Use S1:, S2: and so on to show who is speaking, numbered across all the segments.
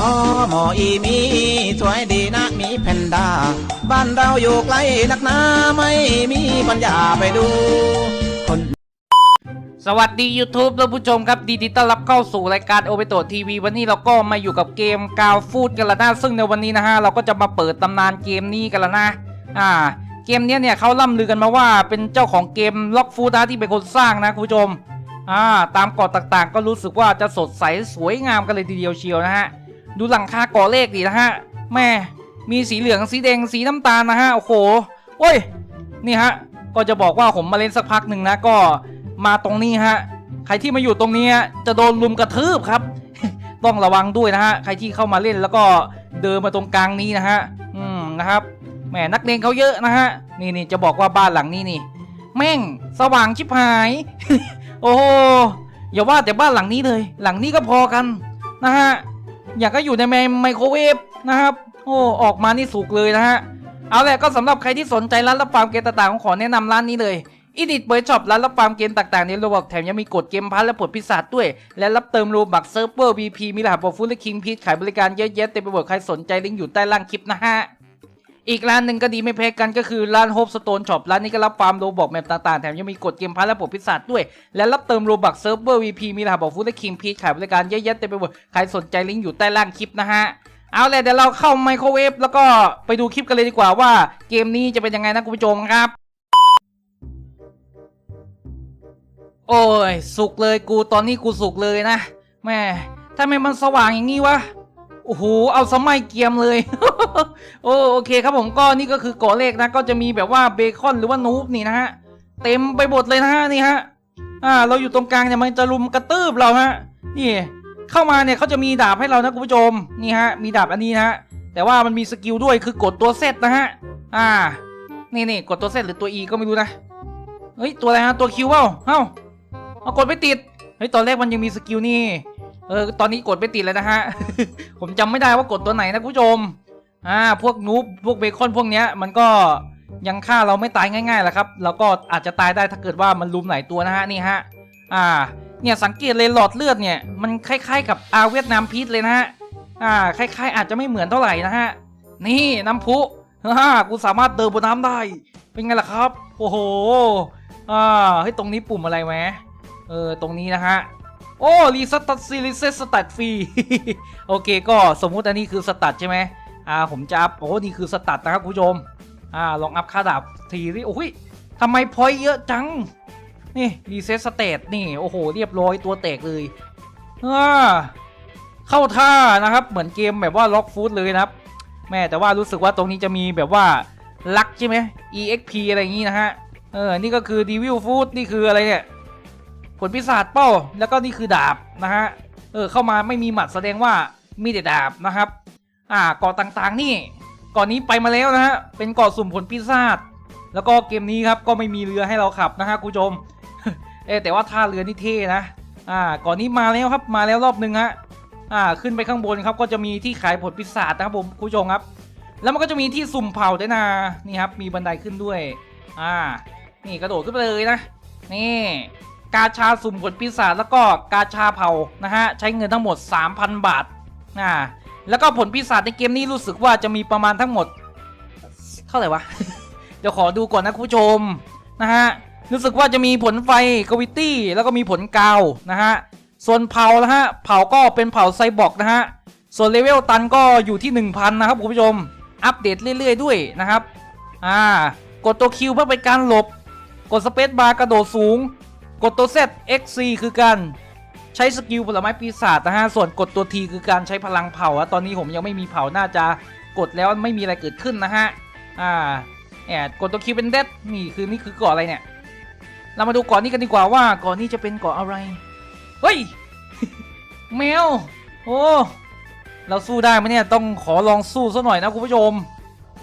S1: อ๋อหมออีมีสวยดีนะมีแพนด้าบ้านเราอยู่ไกลนักหนาไม่มีปัญญาไปดู คน
S2: สวัสดี YouTube ท่านผู้ชมครับดีดีต้อนรับเข้าสู่รายการโอเปโตทีวีวันนี้เราก็มาอยู่กับเกมกาวฟูดกันล้วนะซึ่งในวันนี้นะฮะเราก็จะมาเปิดตำนานเกมนี้กันล้วนะอ่าเกมนี้เนี่ยเขาล่ำลือกันมาว่าเป็นเจ้าของเกมล็อกฟูดนะที่เป็นคนสร้างนะคุณผู้ชมอ่าตามกาะต่างๆ ก็รู้สึกว่าจะสดใสสวยงามกันเลยทีเดียวเชียวนะฮะ ดูหลังคากาะเลขดีนะฮะแม่มีสีเหลืองสีแดงสีน้ำตาลนะฮะโอ้โหโอ้ยนี่ฮะก็จะบอกว่าผมมาเล่นสักพักหนึ่งนะก็มาตรงนี้ฮะใครที่มาอยู่ตรงนี้จะโดนลุมกระทืบครับ ต้องระวังด้วยนะฮะใครที่เข้ามาเล่นแล้วก็เดินมาตรงกลางนี้นะฮะอืมนะครับแหมนักเลงเขาเยอะนะฮะนี่นี่จะบอกว่าบ้านหลังนี้นี่แม่งสว่างชิบหาย โอ้โหอย่าว่าแต่บ้านหลังนี้เลย หลังนี้ก็พอกันนะฮะ อยากก็อยู่ในไมโครเวฟนะครับ โอ้ ออกมานี่สุกเลยนะฮะ เอาแหละก็สำหรับใครที่สนใจร้านรับฟาร์มเกมต่างๆ ขอแนะนำร้านนี้เลยอินิตเบย์ช็อปร้านรับฟาร์มเกมต่างๆในโลบอกแถมยังมีกดเกมพัทและผลพิศาจด้วย และรับเติมโลบักเซิร์ฟเวอร์ VP มีรหัสโปรฟูและคิงพีชขายบริการเยอะแยะเต็มไปหมดใครสนใจลิงก์อยู่ใต้ล่างคลิปนะฮะ อีกร้านหนึ่งก็ดีไม่แพ้กันก็คือร้านโฮปสโตนช็อปร้านนี้ก็รับฟาร์มโลบอกแมปต่างๆ แถมยังมีกดเกมพัทและผลพิศาจด้วย และรับเติมโลบักเซิร์ฟเวอร์ VP มีรหัสโปรฟูและคิงพีชขายบริการเยอะแยะเต็มไปหมดใครสนใจลิงก์อยู่ใต้ล่างคลิปนะฮะเอาเลยเดี๋ยวเราเข้าไมโครเวฟแล้วก็ไปดูคลิปกันเลยดีกว่าว่าเกมนี้จะเป็นยังไงนะคุณผู้ชมครับ โอ้ยสุกเลยกูตอนนี้กูสุกเลยนะแม่ทำไมมันสว่างอย่างนี้วะ อ้โห เอาสมัยเกียมเลย โอ้โอเคครับผมก็นี่ก็คือกาะเลขนะ ก็จะมีแบบว่าเบคอนหรือว่านูบนี่นะฮะ เต็มไปหมดเลยนะฮะนี่ฮะ อ่า เราอยู่ตรงกลางเนี่ยมันจะลุมกระตืบเราฮะ นี่ เข้ามาเนี่ยเขาจะมีดาบให้เรานะคุณผู้ชม นี่ฮะ มีดาบอันนี้นะฮะ แต่ว่ามันมีสกิลด้วยคือกดตัวเซตนะฮะ อ่า นี่นี่กดตัวเซตหรือตัว E ก็ไม่รู้นะ เฮ้ย ตัวอะไรฮะ ตัวคิวเปล่าเอ้าเอากดไม่ติด เฮ้ย ตอนแรกมันยังมีสกิลนี่ เออตอนนี้กดไม่ติดเลยนะฮะ ผมจำไม่ได้ว่ากดตัวไหนนะคุณผู้ชม อ่าพวกนูบพวกเบคอนพวกเนี้ยมันก็ยังฆ่าเราไม่ตายง่ายๆแหละครับเราก็อาจจะตายได้ถ้าเกิดว่ามันลุมหลายตัวนะฮะนี่ฮะ อ่า เนี่ยสังเกตเลยหลอดเลือดเนี่ยมันคล้ายๆกับอาเวียดนามพีชเลยนะฮะ อ่าคล้าย ๆ อาจจะไม่เหมือนเท่าไหร่นะฮะ นี่น้ำพุฮ่ากูสามารถเดินบนน้ำได้ เป็นไงล่ะครับ โอ้โห อ่าเฮ้ยตรงนี้ปุ่มอะไรไหมเออตรงนี้นะฮะ โอ้รีสตัดซีรีเซสตัดฟรีโอเคก็สมมุติอันนี้คือสตัดใช่ไหมอ่าผมจะอัพโอ้นี่คือสตัดนะครับคุณผู้ชมอ่าลองอัพค่าดาบทีนี่โอ้ยทำไมพอยเยอะจัง นี่รีเซ็ตสเตตนี่โอ้โหเรียบร้อยตัวแตกเลยอ่าเข้าท่านะครับเหมือนเกมแบบว่าล็อกฟูดเลยนะครับแม่แต่ว่ารู้สึกว่าตรงนี้จะมีแบบว่าลักใช่ไหม exp อะไรอย่างงี้นะฮะเออนี่ก็คือ devil food นี่คืออะไรเนี่ย ผลพิศาจเป้าแล้วก็นี่คือดาบนะฮะเออเข้ามาไม่มีหมัดแสดงว่ามีแต่ดาบนะครับ อ่าเกาะต่างๆนี่เกาะนี้ไปมาแล้วนะฮะเป็นเกาะสุ่มผลพิศาจแล้วก็เกมนี้ครับก็ไม่มีเรือให้เราขับนะฮะคุณผู้ชมเออแต่ว่าท่าเรือนี่เท่นะอ่าก่อนนี้มาแล้วครับมาแล้วรอบหนึ่งฮะอ่าขึ้นไปข้างบนครับก็จะมีที่ขายผลพิศาจนะครับผมคุณผู้ชมครับ แล้วมันก็จะมีที่สุ่มเผาด้วยนะนี่ครับมีบันไดขึ้นด้วยอ่านี่กระโดดขึ้นไปเลยนะนี่ กาชาสุ่มผลปีศาจแล้วก็กาชาเผานะฮะใช้เงินทั้งหมด 3,000 บาทอ่าแล้วก็ผลปีศาจในเกมนี้รู้สึกว่าจะมีประมาณทั้งหมด เท่าไหร่วะ เดี๋ยวขอดูก่อนนะคุณผู้ชมนะฮะรู้สึกว่าจะมีผลไฟกวิตี้แล้วก็มีผลกาวนะฮะส่วนเผานะฮะเผาก็เป็นเผาไซบอร์กนะฮะส่วนเลเวลตันก็อยู่ที่ 1,000 นะครับคุณผู้ชม อัปเดตเรื่อย ๆ ด้วยนะครับอ่ากดตัวคิวเพื่อเป็นการหลบ กดสเปซบาร์กระโดดสูง กดตัว Z XC คือการใช้สกิลผลไม้ปีศาจนะฮะส่วนกดตัว T คือการใช้พลังเผาอะตอนนี้ผมยังไม่มีเผาน่าจะกดแล้วไม่มีอะไรเกิดขึ้นนะฮะอ่าแอบกดตัว Q เป็นเดดนี่คือนี่คือเกาะอะไรเนี่ย เรามาดูเกาะนี้กันดีกว่าว่าเกาะนี้จะเป็นเกาะอะไร เฮ้ย แมว โอ้ เราสู้ได้ไหมเนี่ย ต้องขอลองสู้ซะหน่อยนะคุณผู้ชม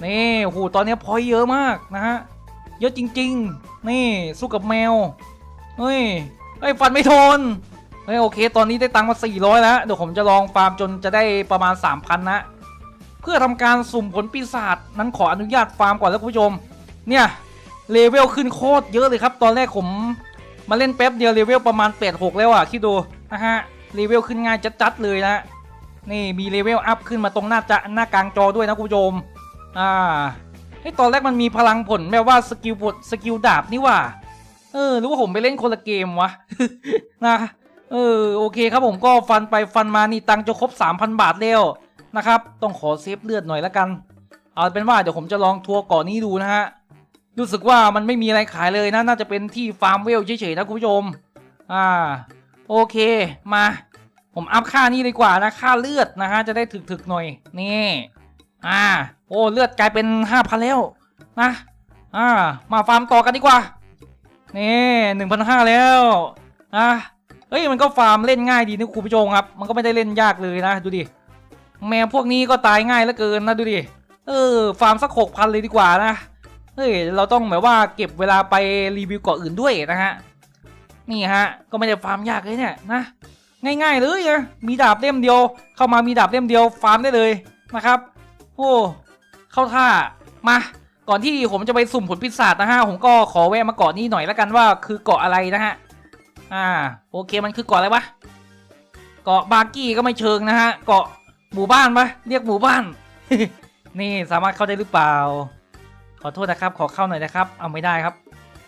S2: นี่โหตอนนี้พอยเยอะมากนะฮะ เยอะจริง ๆ นี่สู้กับแมว เฮ้ยเฮ้ยฟันไม่ทนเฮ้ยโอเค ตอนนี้ได้ตังค์มา 400 แล้ว เดี๋ยวผมจะลองฟาร์มจนจะได้ประมาณ 3,000 นะ เพื่อทำการสุ่มผลปีศาจนั้นขออนุญาตฟาร์มก่อนแล้วคุณผู้ชม เนี่ยเลเวลขึ้นโคตรเยอะเลยครับ ตอนแรกผมมาเล่นแป๊บเดียวเลเวลประมาณ 8 6 แล้วอะคิดดูนะฮะเลเวลขึ้นง่ายจัดๆเลยนะนี่มีเลเวลอัพขึ้นมาตรงหน้าจะหน้ากลางจอด้วยนะคุณผู้ชมอ่าไอยตอนแรกมันมีพลังผลแบบว่าสกิลผลสกิลดาบนี่ว่า เออหรือว่าผมไปเล่นคนละเกมวะนะเออโอเคครับผมก็ฟันไปฟันมานี่ตังจะครบ 3,000 บาทแล้วนะครับต้องขอเซฟเลือดหน่อยละกัน เอาเป็นว่าเดี๋ยวผมจะลองทัวร์เกาะนี้ดูนะฮะรู้สึกว่ามันไม่มีอะไรขายเลยนะน่าจะเป็นที่ฟาร์มเวลเฉยๆนะคุณผู้ชมอ่าโอเคมาผมอัพค่านี้ดีกว่านะค่าเลือดนะฮะจะได้ถึกๆหน่อยนี่อ่าโอ้เลือดกลายเป็น5,000แล้วนะอ่ามาฟาร์มต่อกันดีกว่า นี่หนึ่งพันห้าแล้วอะเฮ้ยมันก็ฟาร์มเล่นง่ายดีนะคุณผู้ชมครับ มันก็ไม่ได้เล่นยากเลยนะดูดิแมวพวกนี้ก็ตายง่ายเหลือเกินนะดูดิเออฟาร์มสักหกพันเลยดีกว่านะเฮ้ยเราต้องแบบว่าเก็บเวลาไปรีวิวเกาะอื่นด้วยนะฮะนี่ฮะก็ไม่ได้ฟาร์มยากเลยเนี่ยนะง่ายๆเลยนะมีดาบเล่มเดียว เข้ามามีดาบเล่มเดียวฟาร์มได้เลยนะครับ โอ้เข้าท่ามา ก่อนที่ผมจะไปสุ่มผลปีศาจนะฮะผมก็ขอแวะมาเกาะนี้หน่อยล้วกันว่าคือเกาะอะไรนะฮะอ่าโอเคมันคือเกาะอะไรวะเกาะบาร์กี้ก็ไม่เชิงนะฮะเกาะหมู่บ้านปะเรียกหมู่บ้าน นี่สามารถเข้าได้หรือเปล่า ขอโทษนะครับ ขอเข้าหน่อยนะครับเอาไม่ได้ครับ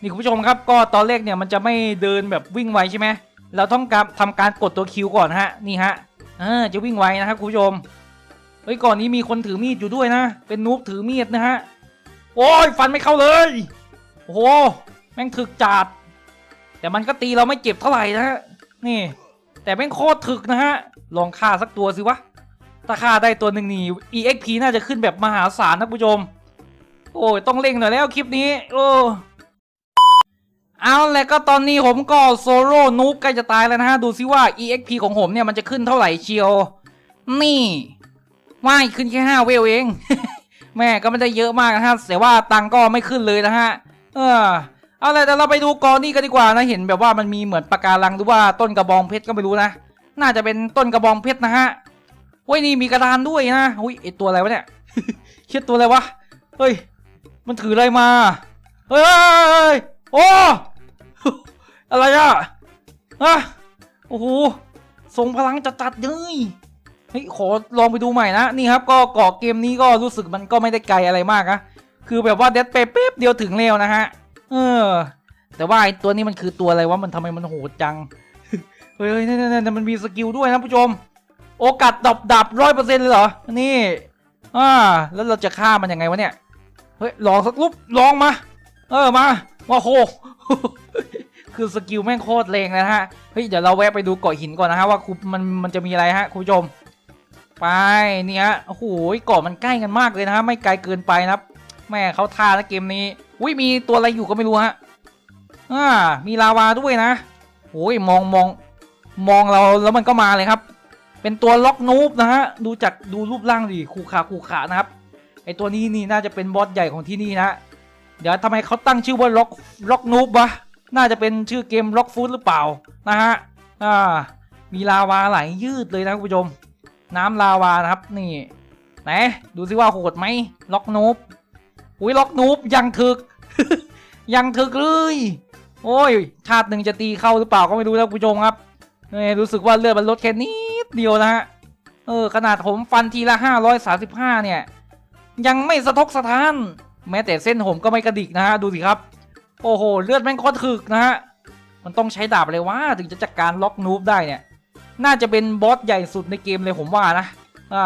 S2: นี่คุณผู้ชมครับ ก็ตอนแรกเนี่ยมันจะไม่เดินแบบวิ่งไวใช่ไหมเราต้องการทำการกดตัวคิวก่อนฮะนี่ฮะเออจะวิ่งไวนะครับคุณผู้ชมเฮ้ยก่อนนี้มีคนถือมีดอยู่ด้วยนะ เป็นนูบถือมีดนะฮะ โอ้ยฟันไม่เข้าเลย โอ้โห แม่งถึกจัด แต่มันก็ตีเราไม่เจ็บเท่าไหร่นะฮะ นี่ แต่แม่งโคตรถึกนะฮะ ลองฆ่าสักตัวสิวะ ถ้าฆ่าได้ตัวหนึ่งนี่ EXP น่าจะขึ้นแบบมหาศาลนะผู้ชม โอ้ย ต้องเร่งหน่อยแล้วคลิปนี้ โอ้เอาแหละก็ตอนนี้ผมก็โซโล่นูบใกล้จะตายแล้วนะฮะ ดูซิว่า EXP ของผมเนี่ยมันจะขึ้นเท่าไหร่เชียว นี่ว่ายขึ้นแค่ห้าเวลเอง แม่ก็ไม่ได้เยอะมากนะฮะแต่ว่าตังก็ไม่ขึ้นเลยนะฮะ เออเอาเลยแต่เราไปดูกอนี่กันดีกว่านะเห็นแบบว่ามันมีเหมือนปะการังหรือว่าต้นกระบองเพชรก็ไม่รู้นะน่าจะเป็นต้นกระบองเพชรนะฮะเว้ยนี่มีกระดานด้วยนะอุ้ยไอตัวอะไรวะเนี่ยเคิดตัวอะไรวะเฮ้ยมันถืออะไรมาเฮ้ยโอ้อะไรอะอะโอ้โหทรงพลังจัดๆเลย เฮ้ยขอลองไปดูใหม่นะนี่ครับก็เกาะเกมนี้ก็รู้สึกมันก็ไม่ได้ไกลอะไรมากนะคือแบบว่าเด็ดเป๊บเดียวถึงแล้วนะฮะเออ แต่ว่าไอ้ตัวนี้มันคือตัวอะไรวะมันทำไมมันโหดจังเฮ้ยนี่นี่มันมีสกิลด้วยนะผู้ชม โอกาสดับดับร้อยเปอร์เซ็นต์เลยเหรอนี่อ่าแล้วเราจะฆ่ามันยังไงวะเนี่ยเฮ้ยลองสักลุบลองมา เออมาว่าโหคือสกิลแม่งโคตรแรงนะฮะเฮ้ยเดี๋ยวเราแวะไปดูเกาะหินก่อนนะฮะว่าคุมันมันจะมีอะไรฮะคุณผู้ชม ไปเนี่ยโอ้โหเกาะมันใกล้กันมากเลยนะฮะไม่ไกลเกินไปนะครับ แม่เขาท่านะเกมนี้อุ้ยมีตัวอะไรอยู่ก็ไม่รู้ฮะอ่ามีลาวาด้วยนะโอ้ยมองมองมองเราแล้วมันก็มาเลยครับ เป็นตัวล็อกนูบนะฮะดูจากดูรูปร่างดิคูขาคูขานะครับไอตัวนี้นี่น่าจะเป็นบอสใหญ่ของที่นี่นะเดี๋ยวทำไมเขาตั้งชื่อว่าล็อกล็อกนูบวะน่าจะเป็นชื่อเกมล็อกฟูดหรือเปล่านะฮะอ่ามีลาวาไหลยืดเลยนะคุณผู้ชม น้ำลาวานะครับ นี่ไหนดูซิว่าโหดไหมล็อกนูบอุ้ยล็อกนูบยังถึก ยังถึกเลย โอ้ยชาติหนึ่งจะตีเข้าหรือเปล่าก็ไม่รู้นะคุณผู้ชมครับนี่รู้สึกว่าเลือดมันลดแค่นิดเดียวนะฮะเออขนาดผมฟันทีละห้าร้อยสาสิบห้าเนี่ย ยังไม่สะทกสะท้าน แม้แต่เส้นผมก็ไม่กระดิกนะฮะดูสิครับ โอ้โห เลือดแม่งโคตรถึกนะฮะมันต้องใช้ดาบอะไรวะถึงจะจัดการล็อกนูบได้เนี่ย น่าจะเป็นบอสใหญ่สุดในเกมเลยผมว่านะ อ่า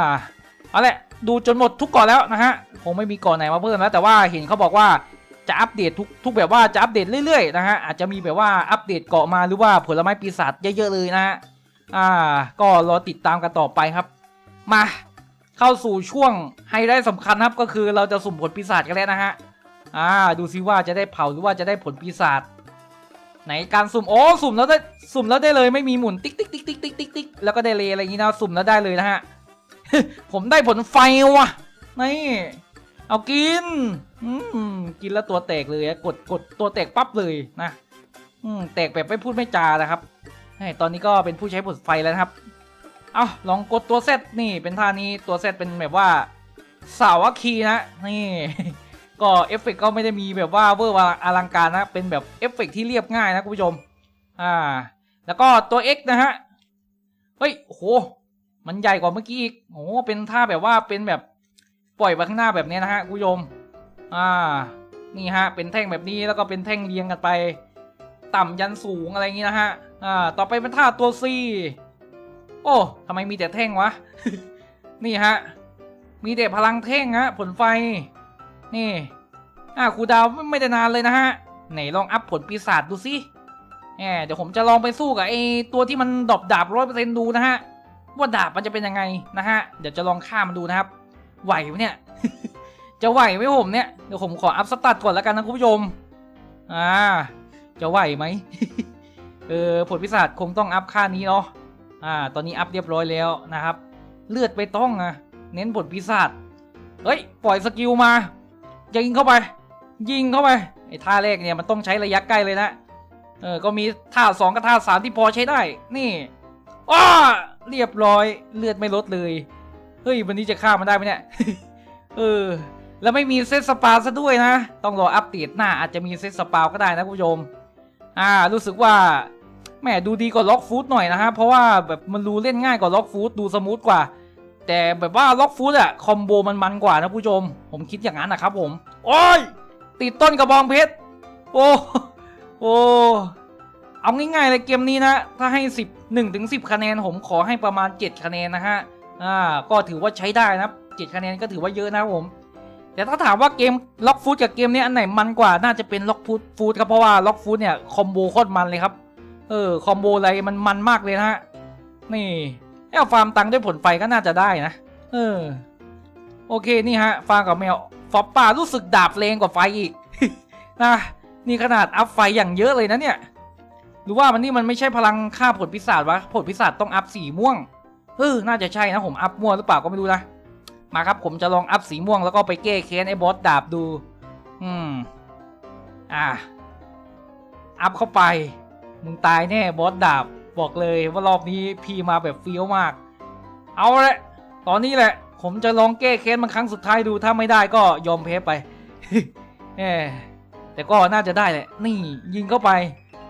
S2: เอาแหละ ดูจนหมดทุกเกาะแล้วนะฮะ คงไม่มีเกาะไหนมาเพิ่มแล้วแต่ว่าเห็นเขาบอกว่าจะอัปเดตทุกทุกแบบว่าจะอัปเดตเรื่อยๆนะฮะ อาจจะมีแบบว่าอัปเดตเกาะมาหรือว่าผลไม้ปีศาจเยอะๆเลยนะฮะ อ่า ก็รอติดตามกันต่อไปครับ มา เข้าสู่ช่วงไฮไลท์สำคัญครับก็คือเราจะสุ่มผลปีศาจกันแล้วนะฮะ อ่า ดูซิว่าจะได้เผาหรือว่าจะได้ผลปีศาจ ไหนการสุ่มโอ้สุ่มแล้วได้สุ่มแล้วได้เลยไม่มีหมุนติ๊กติ๊กติ๊กติ๊กติ๊กติ๊กติ๊กแล้วก็ได้เลยอะไรอย่างงี้นะสุ่มแล้วได้เลยนะฮะผมได้ผลไฟว่ะนี่เอากินอืมกินแล้วตัวแตกเลยกดกดตัวแตกปั๊บเลยนะอืมแตกแบบไม่พูดไม่จานะครับตอนนี้ก็เป็นผู้ใช้ผลไฟแล้วนะครับเอาลองกดตัวเซตนี่เป็นท่านี้ตัวเซตเป็นแบบว่าสาวคีนะนี่ ก็เอฟเฟกต์ก็ไม่ได้มีแบบว่าเวอร์อลังการนะ เป็นแบบเอฟเฟกต์ที่เรียบง่ายนะคุณผู้ชม อ่า แล้วก็ตัว X นะฮะ เฮ้ยโอ้โห มันใหญ่กว่าเมื่อกี้อีกโอ้เป็นท่าแบบว่าเป็นแบบปล่อยไปข้างหน้าแบบนี้นะฮะคุณผู้ชม อ่า นี่ฮะ เป็นแท่งแบบนี้แล้วก็เป็นแท่งเรียงกันไป ต่ำยันสูงอะไรอย่างนี้นะฮะ อ่า ต่อไปเป็นท่าตัวซีโอ้ทำไมมีแต่แท่งวะ นี่ฮะ มีแต่พลังแท่งฮะ ผลไฟ นี่อ่าครูดาวไม่ได้นานเลยนะฮะ ไหนลองอัพผลปีศาจดูสิแหมเดี๋ยวผมจะลองไปสู้กับไอ้ตัวที่มันดอปดาบร้อยเปอร์เซ็นต์ดูนะฮะ ว่าดาบมันจะเป็นยังไงนะฮะ เดี๋ยวจะลองฆ่ามันดูนะครับ ไหวไหมเนี่ย จะไหวไหมผมเนี่ย เดี๋ยวผมขออัพสตาร์ทก่อนแล้วกันนะคุณผู้ชม อ่า จะไหวไหม เออผลพิศาจคงต้องอัพค่านี้เนาะ อ่า ตอนนี้อัพเรียบร้อยแล้วนะครับ เลือดไปต้องอะเน้นผลพิศาจ เฮ้ย ปล่อยสกิลมา ยิงเข้าไป ยิงเข้าไปไอ้ท่าแรกเนี่ยมันต้องใช้ระยะใกล้เลยนะเออก็มีท่าสองกับท่าสามที่พอใช้ได้ นี่อ้าเรียบร้อยเลือดไม่ลดเลยเฮ้ยวันนี้จะฆ่ามันได้ไหมเนี่ยเออแล้วไม่มีเซตสปาซะด้วยนะ ต้องรออัปเดตหน้าอาจจะมีเซตสปาก็ได้นะคุณผู้ชม อ่า รู้สึกว่าแหมดูดีกว่าล็อกฟูดหน่อยนะฮะ เพราะว่าแบบมันดูเล่นง่ายกว่าล็อกฟูดดูสมูทกว่า แต่แบบว่าล็อกฟูดอะคอมโบมันมันกว่านะผู้ชม ผมคิดอย่างนั้นนะครับผม โอ้ย ติดต้นกระบองเพชร โอ้โอ้เอาง่ายๆเลยเกมนี้นะ ถ้าให้ 10 1ถึง10 คะแนน ผมขอให้ประมาณ 7 คะแนนนะฮะ อ่า ก็ถือว่าใช้ได้นะ7คะแนนก็ถือว่าเยอะนะครับผม แต่ถ้าถามว่าเกมล็อกฟูดกับเกมนี้อันไหนมันกว่า น่าจะเป็นล็อกฟูดฟูดครับ เพราะว่าล็อกฟูดเนี่ยคอมโบโคตรมันเลยครับ เออ คอมโบอะไรมันมันมากเลยนะฮะ นี่ เอาฟาร์มตังค์ด้วยผลไฟก็น่าจะได้นะ เออ โอเคนี่ฮะ ฟาร์มกับแมว ฟอปป้ารู้สึกดาบแรงกว่าไฟอีกนะนี่ขนาดอัพไฟอย่างเยอะเลยนะเนี่ยหรือว่ามันนี่มันไม่ใช่พลังฆ่าผลพิศาจวะ ผลพิศาจต้องอัพสีม่วง เออ น่าจะใช่นะผมอัพม่วงหรือเปล่าก็ไม่รู้นะ มาครับผมจะลองอัพสีม่วงแล้วก็ไปแก้แค้นไอ้บอสดาบดู อืม อ่า อัพเข้าไป มึงตายแน่บอสดาบ บอกเลยว่ารอบนี้พี่มาแบบเฟี้ยวมาก เอาละตอนนี้แหละ ผมจะลองแก้แค้นมันครั้งสุดท้ายดูถ้าไม่ได้ก็ยอมแพ้ไปแหมแต่ก็น่าจะได้แหละ นี่ยิงเข้าไป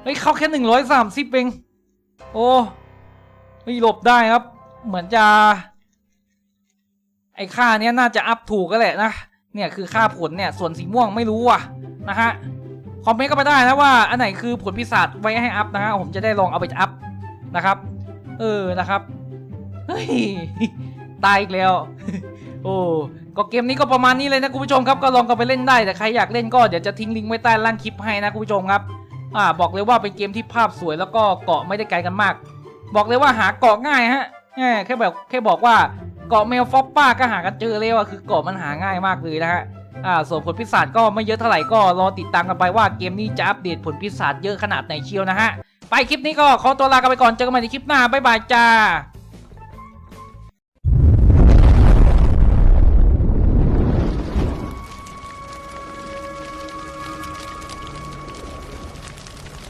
S2: เฮ้ยเข้าแค่หนึ่งร้อยสามสิบเองโอ้ไม่หลบได้ครับ เหมือนจะ ไอ้ค่าเนี้ยน่าจะอัพถูกก็แหละนะเนี่ยคือค่าผลเนี่ยส่วนสีม่วงไม่รู้อะนะฮะคอมเมนต์ก็ไปได้นะว่า อันไหนคือผลพิศาจไว้ให้อัพนะฮะผมจะได้ลองเอาไปอัพ นะครับ เออนะครับเฮ้ยตายอีกแล้ว โอ้ก็เกมนี้ก็ประมาณนี้เลยนะคุณผู้ชมครับก็ลองกันไปเล่นได้แต่ใครอยากเล่นก็เดี๋ยวจะทิ้งลิงก์ไว้ใต้ล่างคลิปให้นะคุณผู้ชมครับอ่าบอกเลยว่าเป็นเกมที่ภาพสวยแล้วก็เกาะไม่ได้ไกลกันมาก บอกเลยว่าหาเกาะง่ายฮะแค่แบบแค่บอกว่าเกาะเมลฟอปป้าก็หากันเจอเลยว่าคือเกาะมันหาง่ายมากเลยนะฮะอ่าส่วนผลพิศาจก็ไม่เยอะเท่าไหร่ก็รอติดตามกันไปว่าเกมนี้จะอัปเดตผลพิศาจเยอะขนาดไหนเชียวนะฮะ ไปคลิปนี้ก็ขอตัวลากันไปก่อนเจอกันใหม่ในคลิปหน้าบ๊ายบายจ้า